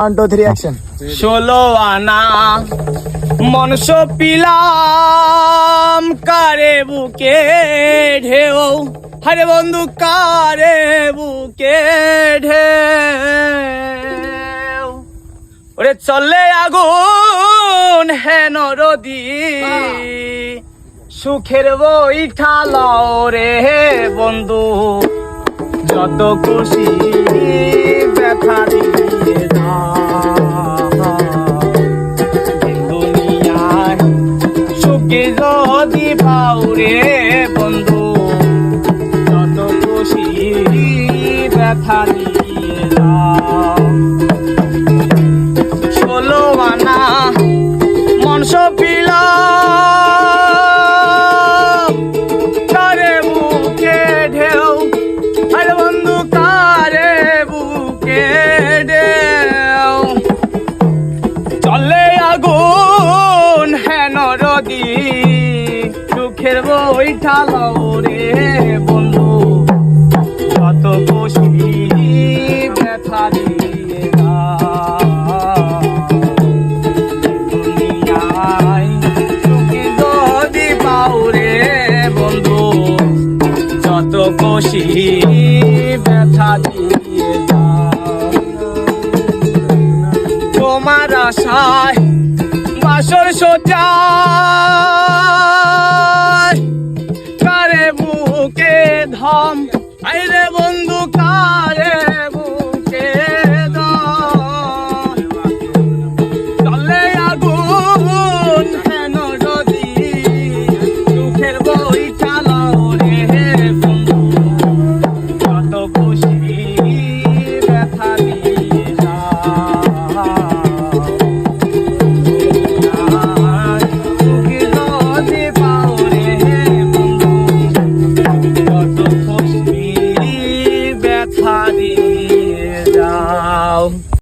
One আনা মনস পিলাম কারে বুকে ঢেউ? হরে বন্ধু, কারে বুকে ঢেউ? ওরে চলে আগুন হেন রদি। সুখের বইঠালাও রে বন্ধু। যত খুশি ব্যথা দিয়ে ব্যথা দিয়ে দাও। ষোলো আনা মনস পিলা কারে বুকে ঢেউ, আরে বন্ধু, কারে বুকে ঢেউ। চলে আগুন হেন রদি ব্যথা দিয়ে তোমার আশায় বাসর সোজায় কারে বুকে ধম আইরে খুশি ব্যথা দিয়ে যাও